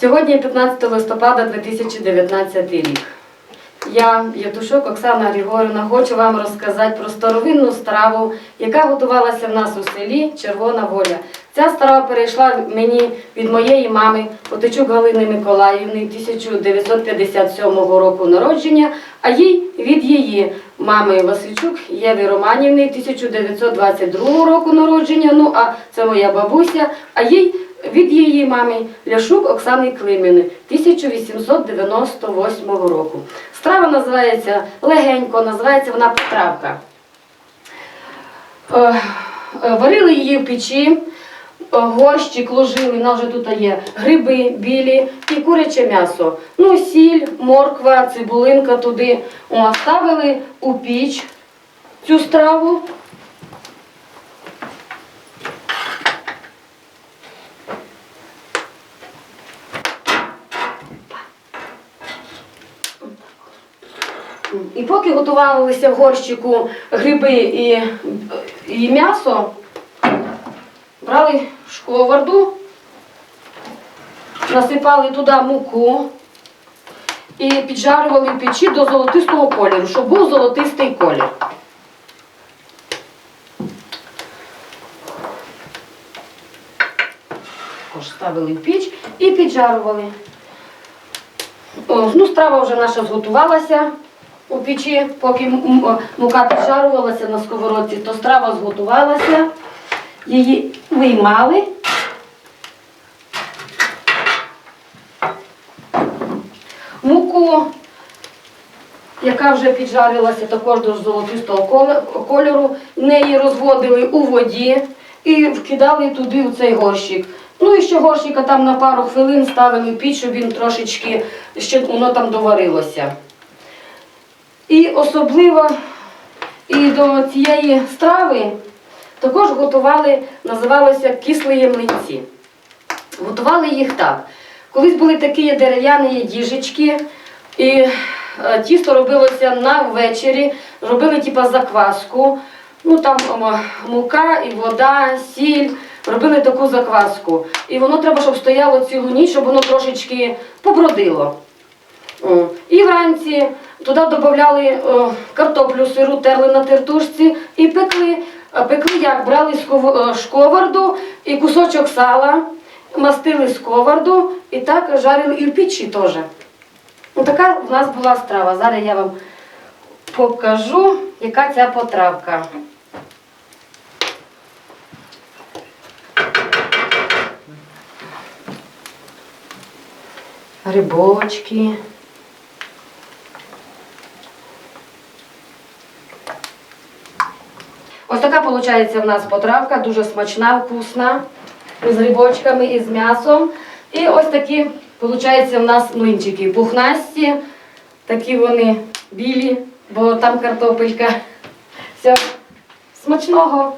Сьогодні 15 листопада 2019 рік. Я, Ятушок Оксана Григорівна, хочу вам розказати про старовинну страву, яка готувалася в нас у селі Червона Воля. Ця страва перейшла мені від моєї мами Потичук Галини Миколаївни 1957 року народження, а їй від її мами Васильчук Єви Романівни 1922 року народження. Ну а це моя бабуся, а їй від її мами Ляшук Оксани Климіни 1898 року. Страва називається легенько, називається вона потравка. Е, е, Варили її в печі, горщик ложили, у нас вже тут є гриби білі і куряче м'ясо. Ну, сіль, морква, цибулинка туди. О, ставили у піч цю страву. І поки готувалися в горщику гриби і, і м'ясо, брали шковарду, насипали туди муку і піджарювали в печі до золотистого кольору, щоб був золотистий колір. Також ставили в піч і піджарювали. О, ну, страва вже наша зготувалася у печі, поки мука піджарувалася на сковородці, то страва зготувалася, її виймали. Муку, яка вже піджарилася також до золотистого кольору, неї розводили у воді і вкидали туди у цей горщик. Ну і ще горщика там на пару хвилин ставили піч, щоб він трошечки ще воно там доварилося. І особливо і до цієї страви також готували, називалося кислі млинці. Готували їх так. Колись були такі дерев'яні діжечки, і е, тісто робилося на ввечері, робили типа закваску. Ну там мука і вода, сіль, робили таку закваску. І воно треба, щоб стояло цілу ніч, щоб воно трошечки побродило. І вранці туди додавали картоплю сиру, терли на тертушці і пекли. Пекли як? Брали е, шковарду і кусочок сала, мастили сковарду і так жарили і в печі теж. Ну, така в нас була страва. Зараз я вам покажу, яка ця потравка. Грибочки. Ось така виходить в нас потравка, дуже смачна, вкусна, з грибочками і з м'ясом. І ось такі, виходить, в нас млинчики. Пухнасті, такі вони білі, бо там картопелька. Все, смачного!